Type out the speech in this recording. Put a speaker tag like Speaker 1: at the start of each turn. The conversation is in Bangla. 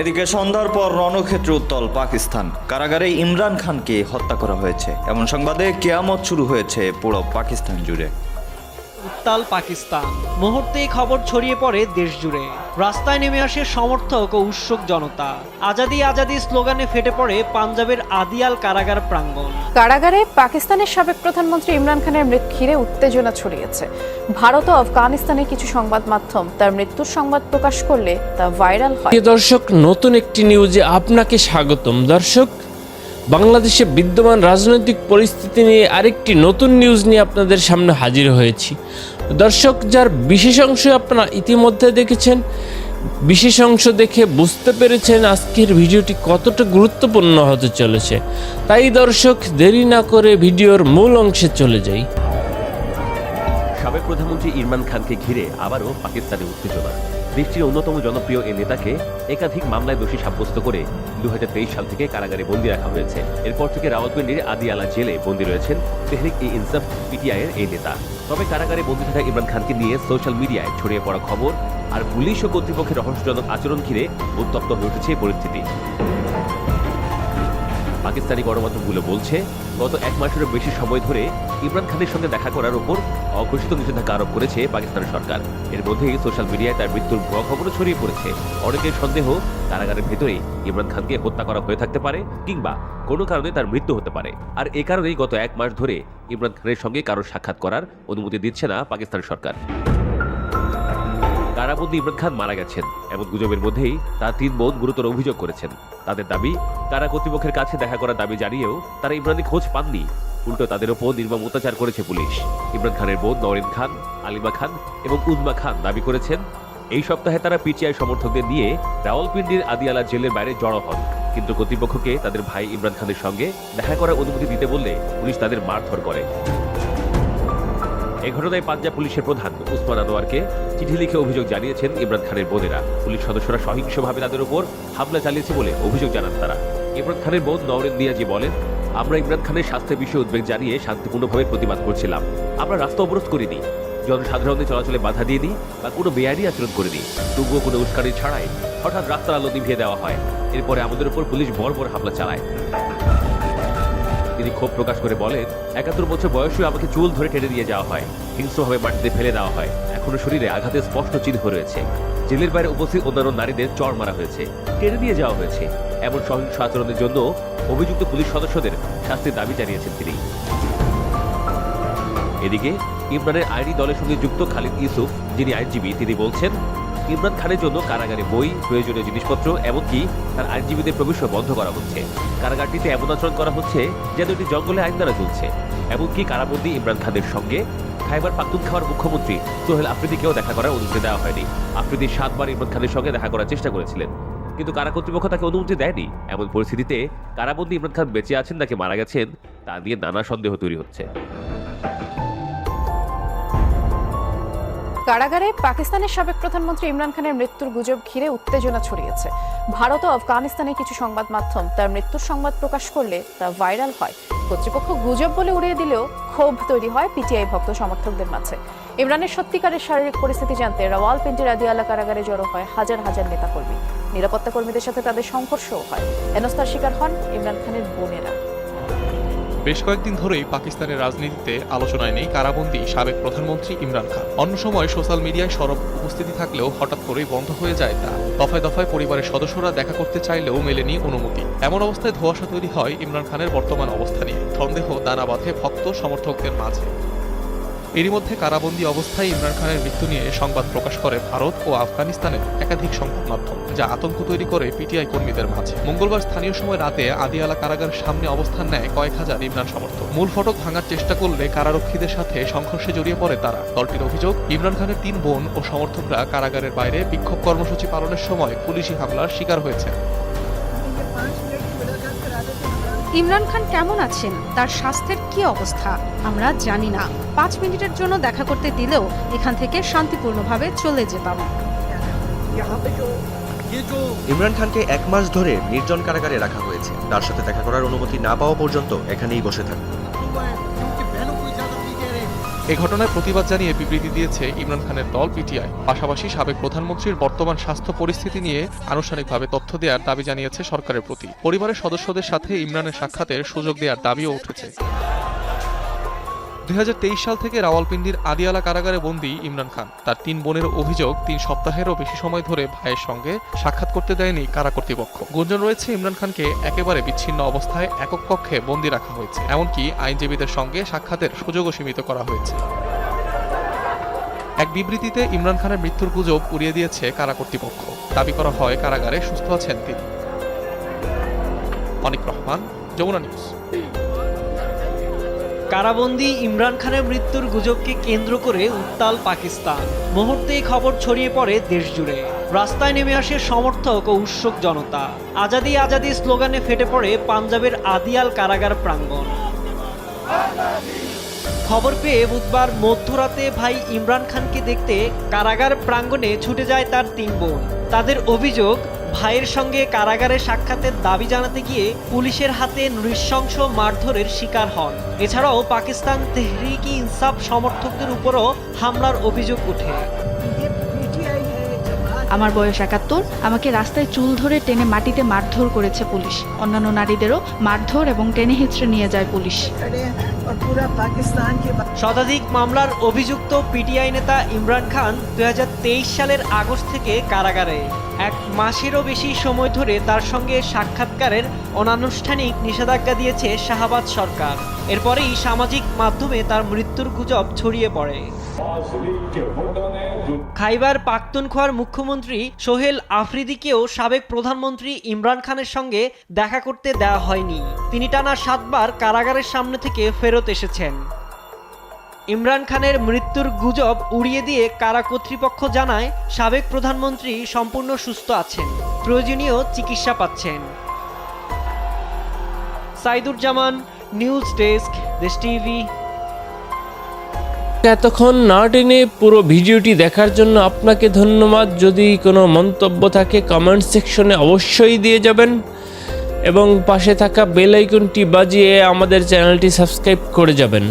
Speaker 1: এদিকে সন্ধ্যার পর রণক্ষেত্র উত্তল পাকিস্তান। কারাগারে ইমরান খানকে হত্যা করা হয়েছে। এমন সংবাদে কেয়ামত শুরু হয়েছে পুরো পাকিস্তান জুড়ে।
Speaker 2: উত্তাল পাকিস্তান। মুহূর্তেই খবর ছড়িয়ে পড়ে দেশ জুড়ে রাস্তায় নেমে আসে সমর্থক ও উৎসুক জনতা। আজাদি আজাদি স্লোগানে ফেটে পড়ে পাঞ্জাবের আদিয়াল কারাগার প্রাঙ্গণ।
Speaker 3: কারাগারে পাকিস্তানের সাবেক প্রধানমন্ত্রী ইমরান খানের মৃত্যু ঘিরে উত্তেজনা ছড়িয়েছে। ভারত ও আফগানিস্তানের কিছু সংবাদ মাধ্যম তার মৃত্যুর সংবাদ প্রকাশ করলে তা ভাইরাল হয়।
Speaker 4: প্রিয় দর্শক নতুন একটি নিউজে আপনাকে স্বাগতম। দর্শক বাংলাদেশে বিদ্যমান রাজনৈতিক পরিস্থিতি নিয়ে আরেকটি নতুন নিউজ নিয়ে আপনাদের সামনে হাজির হয়েছি। দর্শক, যার বিশেষ অংশ আপনারা ইতিমধ্যে দেখেছেন, বিশেষ অংশ দেখে বুঝতে পেরেছেন আজকের ভিডিওটি কতটা গুরুত্বপূর্ণ হতে চলেছে। তাই দর্শক, দেরি না করে ভিডিওর মূল অংশে চলে যাই।
Speaker 5: সাবেক প্রধানমন্ত্রী ইরমান খানকে ঘিরে আবারও পাকিস্তানে উত্তেজনা। দেশটির অন্যতম জনপ্রিয় এই নেতাকে একাধিক মামলায় দোষী সাব্যস্ত করে দু হাজার তেইশ সাল থেকে কারাগারে বন্দী রাখা হয়েছে। এরপর থেকে রাওয়ালপিন্ডির আদিয়ালা জেলে বন্দী রয়েছেন তেহরিক ই ইনসাফ পিটিআই এর এই নেতা। তবে কারাগারে বন্দী থাকা ইমরান খানকে নিয়ে সোশ্যাল মিডিয়ায় ছড়িয়ে পড়া খবর আর পুলিশ ও কর্তৃপক্ষের রহস্যজনক আচরণ ঘিরে উত্তপ্ত হয়ে উঠেছে পরিস্থিতি। পাকিস্তানি গণমাধ্যমগুলো বলছে, গত এক মাসেরও বেশি সময় ধরে ইমরান খানের সঙ্গে দেখা করার উপর অঘোষিত নিষেধাজ্ঞা আরোপ করেছে পাকিস্তান সরকার। এর মধ্যেই সোশ্যাল মিডিয়ায় তার মৃত্যুর ভুয়া খবরও ছড়িয়ে পড়েছে। অনেকের সন্দেহ, কারাগারের ভেতরেই ইমরান খানকে হত্যা করা হয়ে থাকতে পারে কিংবা কোনো কারণে তার মৃত্যু হতে পারে। আর এ কারণেই গত এক মাস ধরে ইমরান খানের সঙ্গে কারও সাক্ষাৎ করার অনুমতি দিচ্ছে না পাকিস্তান সরকার। কারাবন্দী ইমরান খান মারা গেছেন। এমন গুজবের মধ্যেই তার তিন বোন গুরুতর অভিযোগ করেছেন। তাদের দাবি কারা কর্তৃপক্ষের কাছে দেখা করার দাবি জানিয়েও তারা ইমরানের খোঁজ পাননি। উল্টো তাদের ওপর নির্মম অত্যাচার করেছে পুলিশ। ইমরান খানের বোন নরিন খান, আলিমা খান এবং উজমা খান দাবি করেছেন, এই সপ্তাহে তারা পিটিআই সমর্থকদের নিয়ে রাওয়ালপিন্ডির আদিয়ালা জেলের বাইরে জড়ো হন। কিন্তু কর্তৃপক্ষকে তাদের ভাই ইমরান খানের সঙ্গে দেখা করার অনুমতি দিতে বললে পুলিশ তাদের মারধর করে। এ ঘটনায় পাঞ্জাব পুলিশের প্রধান উসমান আনোয়ারকে চিঠি লিখে অভিযোগ জানিয়েছেন ইমরান খানের বোনেরা। পুলিশ সদস্যরা সহিংসভাবে তাদের উপর হামলা চালিয়েছে বলে অভিযোগ জানান তারা। ইমরান খানের বোন নওরিন নিয়াজি বলেন, আমরা ইমরান খানের স্বাস্থ্যের বিষয়ে উদ্বেগ জানিয়ে শান্তিপূর্ণভাবে প্রতিবাদ করছিলাম। আমরা রাস্তা অবরোধ করিনি জনসাধারণের চলাচলে বাধা দিয়ে দিই বা কোনো বেআইনি আচরণ করিনি। তবুও কোনো উস্কানি ছাড়াই হঠাৎ রাস্তার আলো নিভিয়ে দেওয়া হয়। এরপরে আমাদের উপর পুলিশ বর্বর হামলা চালায়। তিনি ক্ষোভ প্রকাশ করে বলেন, একাত্তর বছর বয়সেও আমাকে চুল ধরে টেনে দিয়ে যাওয়া হয়, হিংস্রভাবে মাটিতে ফেলে দেওয়া হয়। এখনও শরীরে আঘাতের স্পষ্ট চিহ্ন রয়েছে। জেলের বাইরে উপস্থিত অন্যান্য নারীদের চড় মারা হয়েছে, টেনে দিয়ে যাওয়া হয়েছে। এমন সহিংস আচরণের জন্য অভিযুক্ত পুলিশ সদস্যদের শাস্তির দাবি জানিয়েছেন তিনি। এদিকে ইমরানের আইনি দলের সঙ্গে যুক্ত খালিদ ইউসুফ, যিনি আইনজীবী, তিনি বলছেন ইমরান খানের জন্য কারাগারে বই, প্রয়োজনীয় জিনিসপত্র, এমনকি তার আইনজীবীদের প্রবেশ বন্ধ করা হচ্ছে। কারাগারটিতে এমন আচরণ করা হচ্ছে যেন এটি জঙ্গলে আইন দ্বারা চলছে। এমনকি কারাবন্দী ইমরান খানের সঙ্গে খাইবার পাখতুনখাওয়ার মুখ্যমন্ত্রী সোহেল আফ্রিদিকেও দেখা করার অনুমতি দেওয়া হয়নি। আফ্রিদি সাতবার ইমরান খানের সঙ্গে দেখা করার চেষ্টা করেছিলেন। কিন্তু কারা কর্তৃপক্ষ তাকে অনুমতি দেয়নি? এমন পরিস্থিতিতে কারাবন্দী ইমরান খান বেঁচে আছেন নাকি মারা গেছেন, তা নিয়ে নানা সন্দেহ তৈরি হচ্ছে।
Speaker 3: কারাগারে পাকিস্তানের সাবেক প্রধানমন্ত্রী ইমরান খানের মৃত্যুর গুজব ঘিরে উত্তেজনা ছড়িয়েছে। ভারত ও আফগানিস্তানের কিছু সংবাদ মাধ্যম তার মৃত্যুর সংবাদ প্রকাশ করলে তা ভাইরাল হয়। কর্তৃপক্ষ গুজব বলে উড়িয়ে দিলেও ক্ষোভ তৈরি হয় পিটিআই ভক্ত সমর্থকদের মাঝে। ইমরানের সত্যিকারের শারীরিক পরিস্থিতি জানতে রাওয়ালপিন্ডির আদিয়ালা কারাগারে জড়ো হয় হাজার হাজার নেতাকর্মী। নিরাপত্তা কর্মীদের সাথে তাদের সংঘর্ষও হয়। হেনস্থার শিকার হন ইমরান খানের বোনেরা।
Speaker 6: বেশ কয়েকদিন ধরেই পাকিস্তানের রাজনীতিতে আলোচনায় নেই কারাবন্দী সাবেক প্রধানমন্ত্রী ইমরান খান। অন্য সময় সোশ্যাল মিডিয়ায় সরব উপস্থিতি থাকলেও হঠাৎ করেই বন্ধ হয়ে যায় তা। দফায় দফায় পরিবারের সদস্যরা দেখা করতে চাইলেও মেলেনি অনুমতি। এমন অবস্থায় ধোয়াশা তৈরি হয় ইমরান খানের বর্তমান অবস্থা নিয়ে। সন্দেহ, দানা বাঁধে ভক্ত সমর্থকদের মাঝে। এরই মধ্যে কারাবন্দী অবস্থায় ইমরান খানের মৃত্যু নিয়ে সংবাদ প্রকাশ করে ভারত ও আফগানিস্তানের একাধিক সংবাদ মাধ্যম, যা আতঙ্ক তৈরি করে পিটিআই কর্মীদের মাঝে। মঙ্গলবার স্থানীয় সময় রাতে আদিয়ালা কারাগার সামনে অবস্থান নেয় কয়েক হাজার ইমরান সমর্থক। মূল ফটক ভাঙার চেষ্টা করলে কারারক্ষীদের সাথে সংঘর্ষে জড়িয়ে পড়ে তারা। দলটির অভিযোগ, ইমরান খানের তিন বোন ও সমর্থকরা কারাগারের বাইরে বিক্ষোভ কর্মসূচি পালনের সময় পুলিশি হামলার শিকার হয়েছে
Speaker 7: ইমরান খান কেমন আছেন? তার স্বাস্থ্যের কি অবস্থা? আমরা জানি না। পাঁচ মিনিটের জন্য দেখা করতে দিলেও এখান থেকে শান্তিপূর্ণভাবে চলে যেতাম।
Speaker 8: ইমরান খানকে এক মাস ধরে নির্জন কারাগারে রাখা হয়েছে। তার সাথে দেখা করার অনুমতি না পাওয়া পর্যন্ত এখানেই বসে থাকবে।
Speaker 6: এ ঘটনায় প্রতিবাদ জানিয়ে বিবৃতি দিয়েছে ইমরান খানের দল, পিটিআই। পাশাপাশি সাবেক প্রধানমন্ত্রীর বর্তমান স্বাস্থ্য পরিস্থিতি নিয়ে আনুষ্ঠানিকভাবে তথ্য দেওয়ার দাবি জানিয়েছে সরকারের প্রতি। পরিবারের সদস্যদের সাথে ইমরানের সাক্ষাতের সুযোগ দেওয়ার দাবিও উঠেছে। দুই হাজার তেইশ সাল থেকে রাওয়ালপিন্ডির আদিয়ালা কারাগারে বন্দী ইমরান খান। তার তিন বোনের অভিযোগ, তিন সপ্তাহেরও বেশি সময় ধরে ভাইয়ের সঙ্গে সাক্ষাৎ করতে দেয়নি কারা কর্তৃপক্ষ। গুঞ্জন রয়েছে, ইমরান খানকে একেবারে বিচ্ছিন্ন অবস্থায় একক কক্ষে বন্দী রাখা হয়েছে। এমনকি আইনজীবীদের সঙ্গে সাক্ষাতের সুযোগও সীমিত করা হয়েছে। এক বিবৃতিতে ইমরান খানের মৃত্যুর গুজব উড়িয়ে দিয়েছে কারা কর্তৃপক্ষ। দাবি করা হয়, কারাগারে সুস্থ আছেন তিনি। অনিক রহমান, যমুনা নিউজ।
Speaker 2: কারাবন্দি ইমরান খানের মৃত্যুর গুজবকে কেন্দ্র করে উত্তাল পাকিস্তান। মুহূর্তেই খবর ছড়িয়ে পড়ে দেশ জুড়ে রাস্তায় নেমে আসে সমর্থক ও উৎসুক জনতা। আজাদি আজাদি স্লোগানে ফেটে পড়ে পাঞ্জাবের আদিয়াল কারাগার প্রাঙ্গণ। খবর পেয়ে বুধবার মধ্যরাতে ভাই ইমরান খানকে দেখতে কারাগার প্রাঙ্গণে ছুটে যায় তার তিন বোন। তাদের অভিযোগ ভাইয়ের সঙ্গে কারাগারে সাক্ষাতের দাবি জানাতে গিয়ে পুলিশের হাতে নৃশংস মারধরের শিকার হন। এছাড়াও পাকিস্তান তেহরিকি ইনসাফ সমর্থকদের উপরও হামলার অভিযোগ ওঠে।
Speaker 9: আমার বয়স একাত্তর, আমাকে রাস্তায় চুল ধরে টেনে মাটিতে মারধর করেছে পুলিশ। অন্যান্য নারীদেরও মারধর এবং টেনে হিচড়ে নিয়ে যায় পুলিশ।
Speaker 2: শতাধিক মামলার অভিযুক্ত পিটিআই নেতা ইমরান খান দু হাজার তেইশ সালের আগস্ট থেকে কারাগারে। এক মাসেরও বেশি সময় ধরে তার সঙ্গে সাক্ষাৎকারের অনানুষ্ঠানিক নিষেধাজ্ঞা দিয়েছে শাহাবাদ সরকার। এরপরেই সামাজিক মাধ্যমে তার মৃত্যুর গুজব ছড়িয়ে পড়ে। খাইবার পাখতুনখোয়ার মুখ্যমন্ত্রী সোহেল আফ্রিদিকেও সাবেক প্রধানমন্ত্রী ইমরান খানের সঙ্গে দেখা করতে দেওয়া হয়নি। তিনি টানা সাতবার কারাগারের সামনে থেকে ফেরত এসেছেন। ইমরান খানের মৃত্যুর গুজব উড়িয়ে দিয়ে কারা কর্তৃপক্ষ জানায়, সাবেক প্রধানমন্ত্রী সম্পূর্ণ সুস্থ আছেন, প্রয়োজনীয় চিকিৎসা পাচ্ছেন। Saidur Zaman news desk, Desh TV.
Speaker 4: এতক্ষণ না টেনে পুরো ভিডিওটি দেখার জন্য আপনাকে ধন্যবাদ। যদি কোনো মন্তব্য থাকে কমেন্ট সেকশনে অবশ্যই দিয়ে যাবেন। এবং পাশে থাকা বেল আইকনটি বাজিয়ে আমাদের চ্যানেলটি সাবস্ক্রাইব করে যাবেন।